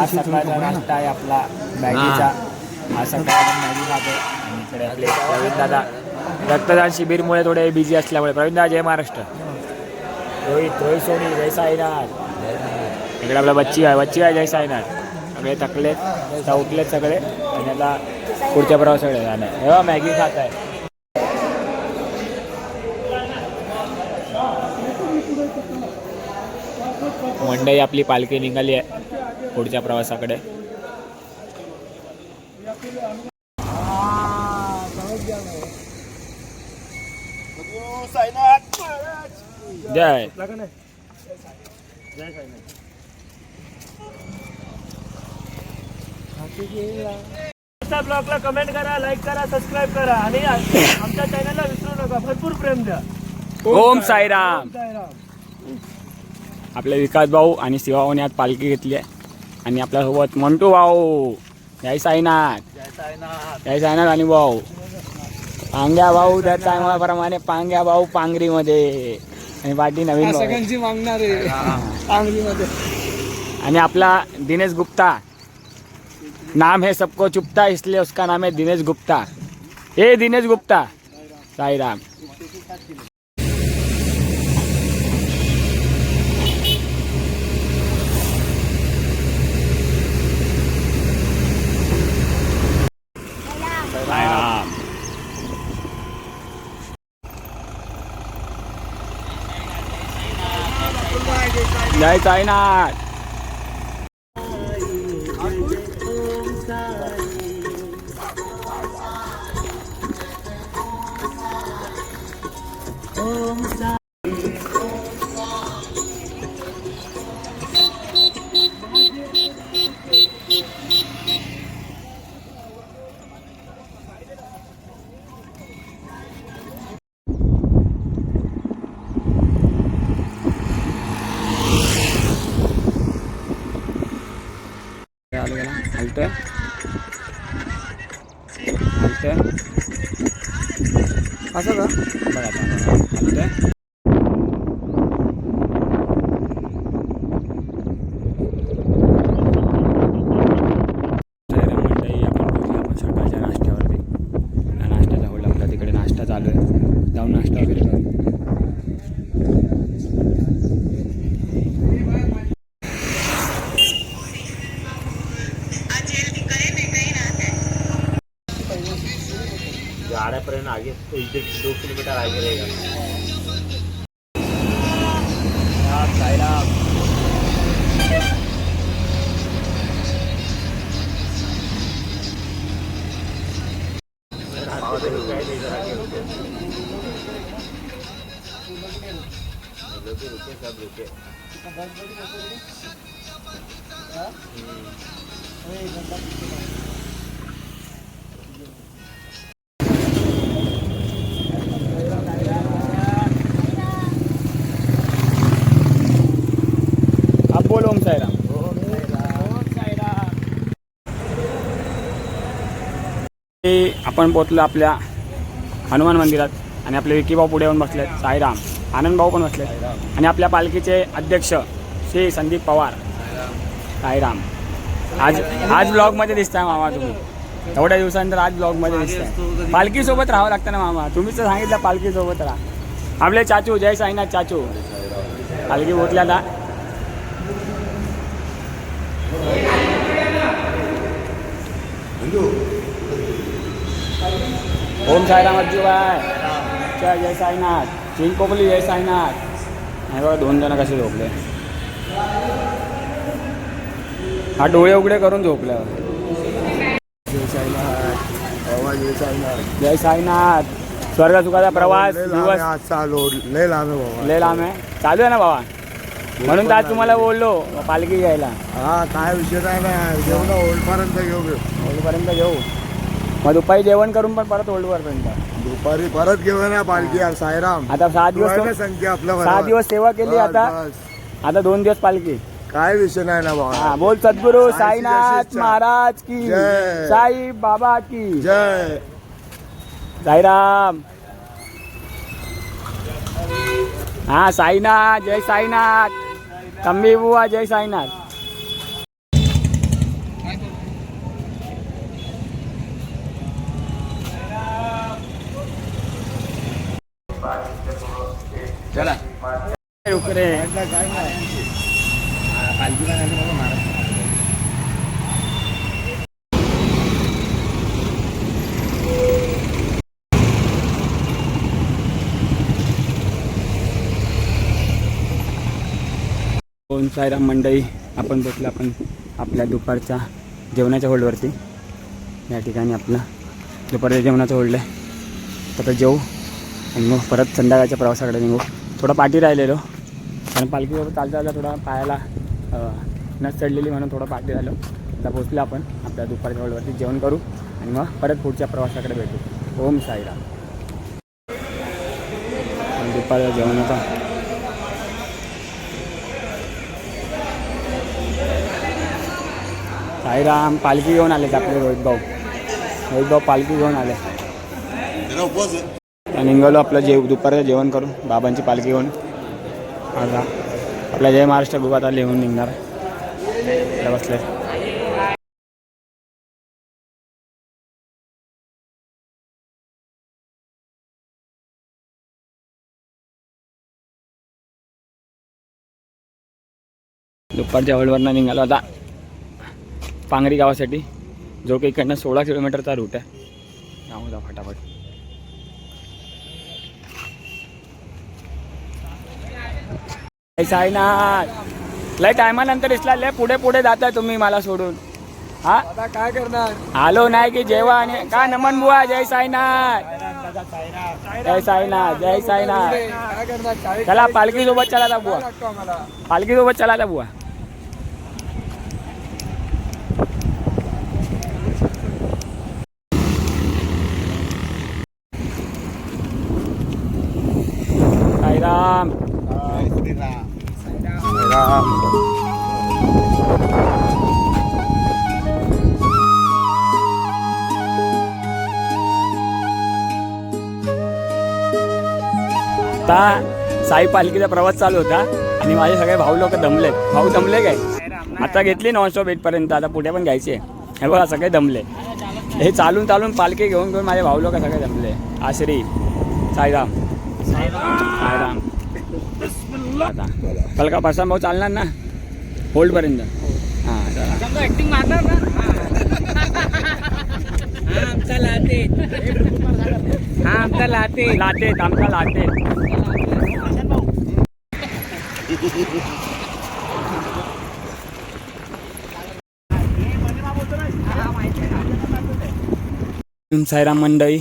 हा सकाळचा नाश्ता आहे आपला मॅगीचा. हा मॅगी खातो. आणि इकडे आपले प्रवीण दादा. रक्तदान शिबिरमुळे थोडे बिझी असल्यामुळे. प्रवीण दादा जय महाराष्ट्र. रोहित रोहित सोनी जय साईनाथ. इकडे आपला बच्ची आहे. बच्ची आहे जय साईनाथ. सगळे थकलेत. उठलेत सगळे. आणि आता पुढच्या प्रवास सगळे जाणार हे बघा, मॅगी खात आहे मंडई आपली पालखी निघाली आहे. पुढच्या प्रवासाकडे. जय. ब्लॉगला कमेंट करा लाईक करा सबस्क्राईब करा आणि आमच्या चॅनलला विसरू नका. भरपूर प्रेम द्या. ओम साईराम. आपले विकास भाऊ आणि शिवाभाऊने आज पालखी घेतली आहे. आणि आपल्यासोबत मंटू भाऊ. जय साईनाथ. जय साईनाथ. आणि भाऊ. पांग्या भाऊ त्या टायमाप्रमाणे पांग्या भाऊ पांगरीमध्ये. आणि पाठी नवीन. सगळ्यांची मागणार आहे. सांगलीमध्ये आणि आपला दिनेश गुप्ता. नाम है सबको चुपता इसलिए उसका नाम है दिनेश गुप्ता. ए दिनेश गुप्ता. साई जय साईनाथ 때, 할 때, 가서 가. राड़ापर्यंत आगे तो इधर दो किलोमीटर आगे रहेगा। हाँ, सायरा रुके सब रुके बोल ओम साईराम. आपण पोहोचलो आपल्या हनुमान मंदिरात आणि आपले विकीभाऊ पुढे येऊन बसले साईराम. आनंद भाऊ पण बसले आणि आपल्या पालखीचे अध्यक्ष श्री संदीप पवार साईराम. आज आज ब्लॉगमध्ये दिसताय मामा तुम्ही. एवढ्या दिवसानंतर आज ब्लॉगमध्ये दिसताय. पालखीसोबत राहावं लागतं ना मामा. तुम्हीच सांगितलं पालखीसोबत राहा. आपले चाचू जय साईनाथ चाचू. पालखी पोचल्या आता ओम साईराम अज्जूबाय जय जय साईनाथ. चिंग कोकली जय साईनाथ. नाही बघा दोन जण कसे झोपले. हा डोळे उघडे करून झोपले. जय साईनाथ. बाबा जय साईनाथ जय साईनाथ. स्वर्ग सुखाचा प्रवास दिवस. चालू लय लांब आहे बाबा. लय लांब आहे. चालू आहे ना बाबा? म्हणून तर आज तुम्हाला बोललो पालखी घ्यायला. हा काय विषय नाही ना. घेऊ ना ओल्डपर्यंत घेऊ. घेऊ ओल्डपर्यंत घेऊ. मग दुपारी जेवण करून पण परत ओल्डवरपर्यंत दुपारी परत घेऊ ना पालखी यार साईराम आता सहा दिवस संख्या आपल्या सहा. दिवस सेवा केली आता. आता दोन दिवस पालखी काय विषय नाही ना हा बाबा बोल सद्गुरु साईची साईनाथ. महाराज की जय. साई बाबा की जय साईराम हा साईनाथ जय साईनाथ कम्मी बुवा जय साईनाथ चला उकरे काय नाही पालखी पण आली बघा साईराम मंडळी आपण बसलो आपण आपल्या दुपारच्या जेवणाच्या होल्डवरती. या ठिकाणी आपलं दुपारच्या जेवणाचं होल्ड आहे. तर आता जेवू आणि मग परत संध्याकाळच्या प्रवासाकडे निघू. थोडा पाठी राहिलेलो. कारण पालखीसोबत चालता चालता थोडा पायाला नस चढलेली म्हणून थोडं पाठी राहिलो. आता पोचलो आपण आपल्या दुपारच्या वेळेवरती जेवण करू आणि मग परत पुढच्या प्रवासाकडे भेटू. ओम साईराम. आणि दुपारच्या जेवणाचा साईराम पालखी घेऊन आलेत आपले रोहित भाऊ रोहित भाऊ पालखी घेऊन आले. निघालो आपलं जेव दुपारचं जेवण करून बाबांची पालखी घेऊन. आता आपल्या जय महाराष्ट्र गुरु आता लिहून निघणार. बसले. दुपारच्या हॉलवरनं निघालो आता. पांगरी गावासाठी जो काही इकडनं सोळा किलोमीटरचा रूट आहे. जाऊ जा फटाफट. साईनाथ. लय टायमानंतर दिसला लय पुढे पुढे जाताय तुम्ही मला सोडून. हा? आता काय करणार? आलो नाही की जेव्हा आणि का नमन बुवा जय साईनाथ. जय साईनाथ जय साईनाथ. काय चला पालखी सोबत चला बुवा. पालखी सोबत चला बुवा. साई पालखीचा प्रवास चालू होता आणि माझे सगळे भाऊ लोक दमले. भाऊ दमले काय? आता घेतली नॉनस्टॉप एटपर्यंत आता पुढे पण घ्यायचे हे बघा सगळे दमले. हे चालून चालून पालखी घेऊन घेऊन माझे भाऊ लोक सगळे दमले. आश्री साईराम. साईराम. आता. पलका पासा भाऊ चालणार ना? होल्डपर्यंत. हां चला ऍक्टिंग मारणार ना हा आमचा लाते हा आमचा लाते लाटेत आमचा लाटेत साईराम मंडळी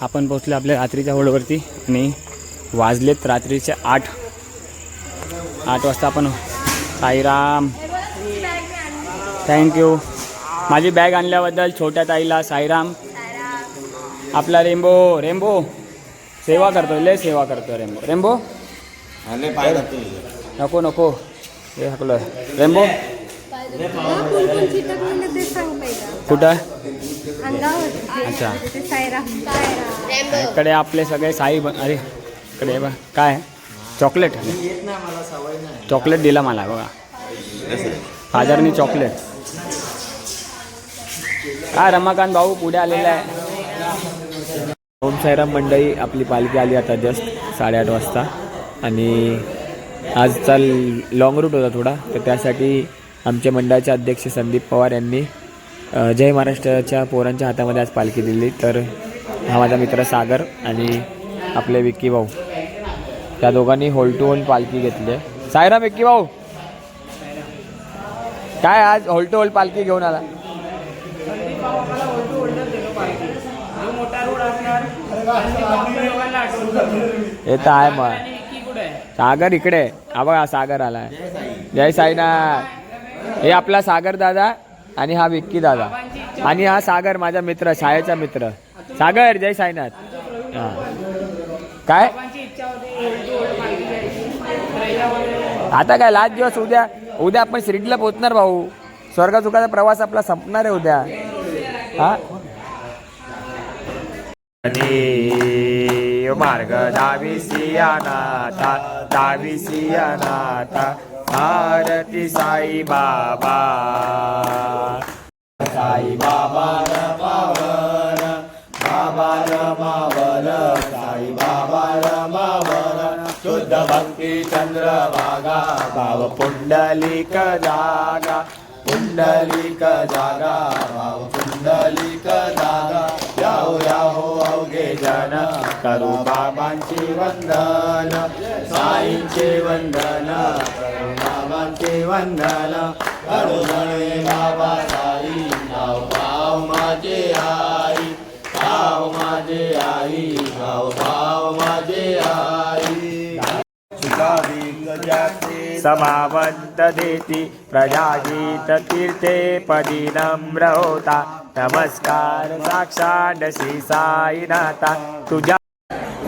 आपण पोहोचलो आपल्या रात्रीच्या होडवरती आणि वाजलेत रात्रीचे आठ. आठ वाजता आपण साईराम. थँक्यू माझी बॅग आणल्याबद्दल छोट्या ताईला साईराम. आपला रेम्बो रेम्बो सेवा करतो लय सेवा करतो रेम्बो रेम्बो नको नको. हे हकलो रेम्बो कुठं अच्छा. इकडे आपले सगळे साई अरे इकडे हे काय? चॉकलेट? चॉकलेट दिला मला बघा. फादरनी चॉकलेट. काय रमाकांत भाऊ पुढे आलेला आहे? ओम साईराम मंडळी आपली पालखी आली आता जस्ट साडेआठ वाजता. आणि आजचा लॉंग रूट होता थोडा तर त्यासाठी आमच्या मंडळाचे अध्यक्ष संदीप पवार यांनी जय महाराष्ट्राच्या पोरांच्या हातामध्ये आज पालखी दिली. तर हा माझा मित्र सागर आणि आपले विक्की भाऊ. त्या दोघांनी होल टू होल पालखी घेतली आहे. सायराम विक्की भाऊ. काय आज होल टू होल पालखी घेऊन आला? जो हे तर आहे मग. सागर इकडे. हा बघा सागर आलाय. जय साईनाथ. हे आपला सागर दादा आणि हा विक्की दादा. आणि हा सागर माझा मित्र शाळेचा मित्र. सागर जय साईनाथ. हा. काय? आता काय लास्ट दिवस उद्या उद्या आपण शिर्डीला पोहोचणार भाऊ. स्वर्ग चुकाचा प्रवास आपला संपणार आहे उद्या. हा? देव मार्ग दाविसियानाथा दाविसियानाथा भारती साई बाबा साई बाबा रमावर बाबा रमावर साई साई बाबा रमावर शुद्ध भक्ती चंद्रभागा भाव पुंडलिक जागा पुंडलिक जागा भाव पुंडलिक जागा याहो याहो अवघे जन. करू बाबांचे वंदन साईंचे वंदन करू बाबांचे वंदन. करू गणे बाबा साई गाव भाव माझे आई भाव माझे आई गाव भाव माझे आई. समावंत देती प्रजागीत तीर्थे पदी नम्र होता. नमस्कार साक्षात श्री साईनाथा. तुझ्या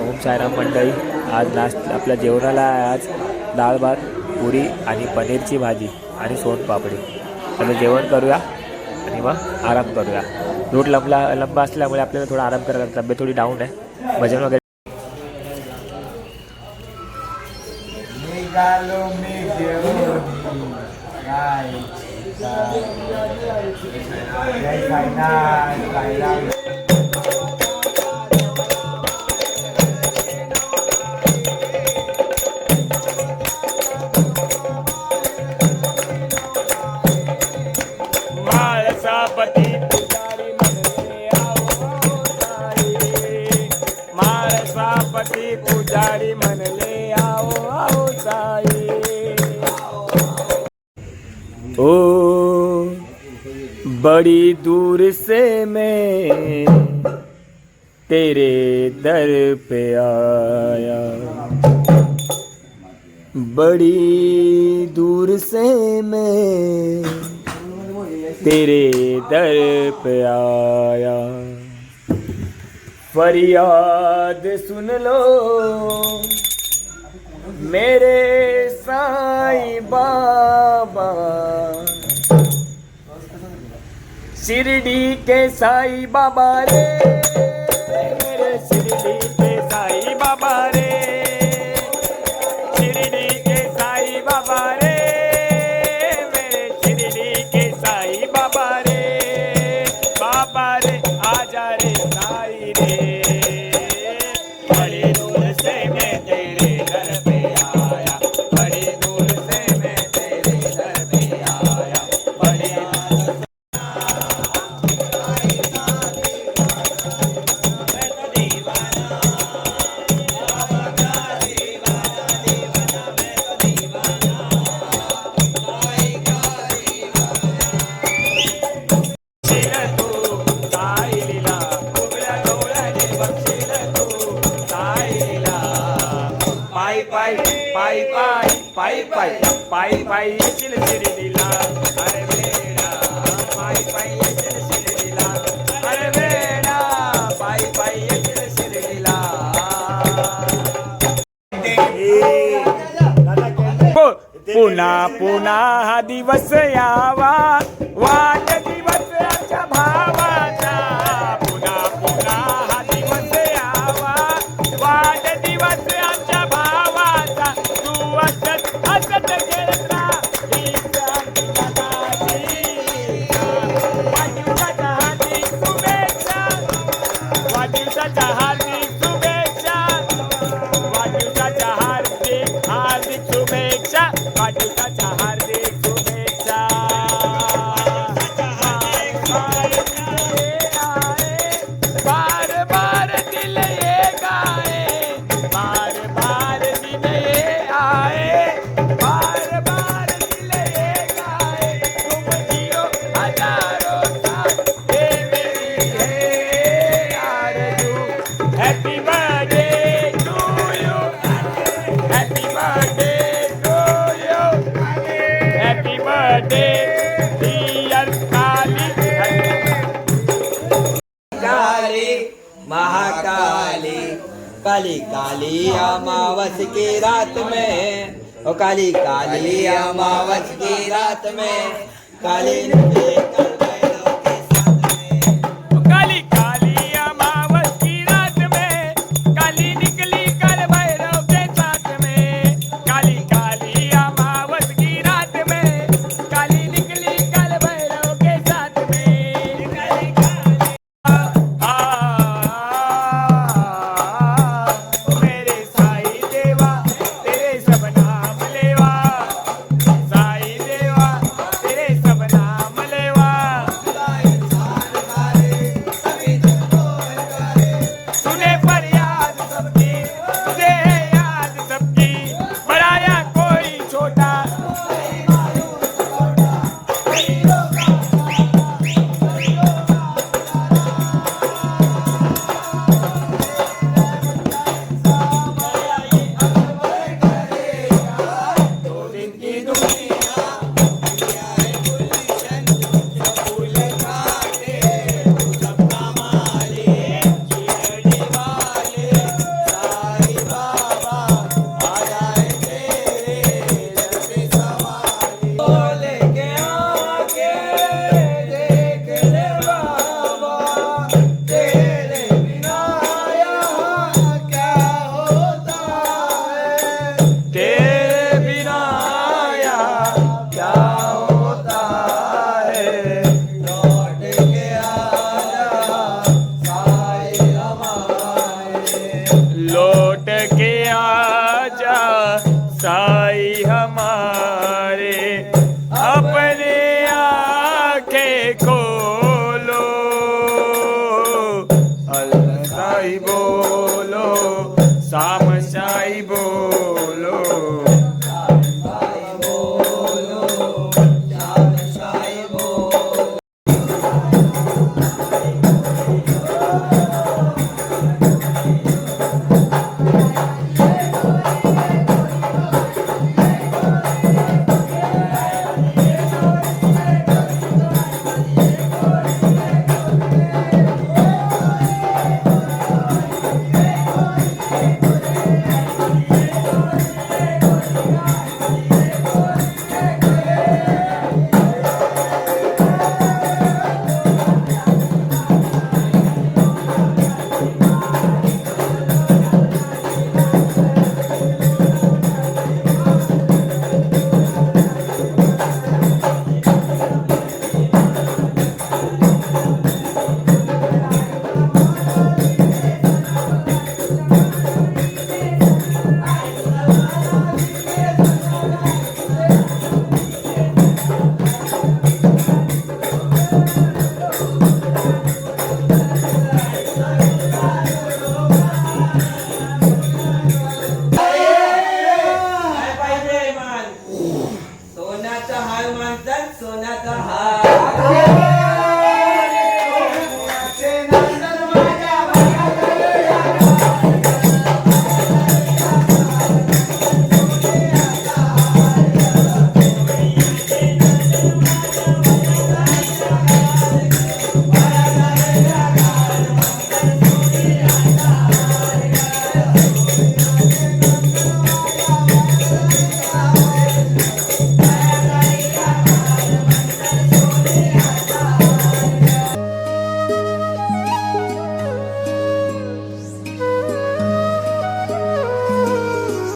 ओम साईराम मंडळी आज नाश्ता आपल्या जेवणाला आहे आज डाळ भात पुरी आणि पनीरची भाजी आणि सोनपापडी तर जेवण करूया आणि मग आराम करूया. रूट लंबला लंबा असल्यामुळे आपल्याला थोडा आराम करायला. तब्येत थोडी डाऊन आहे. भजन वगैरे माळसापती पुजारी म्हणले आओ आओ साई। ओ, बड़ी दूर से मैं तेरे दर पे आया। बड़ी दूर से मैं तेरे दर पे आया। फरियाद सुन लो। मेरे साई बाबा। शिरडी के साई बाबा रे। पायी पायी पायी अरे वेडा पायी पायी अरे वेडा पायी पायी पुन्हा पुन्हा हा दिवस यावा. वाट महाकाली काली काली अमावस की रात में। ओ काली काली अमावस की रात में। काली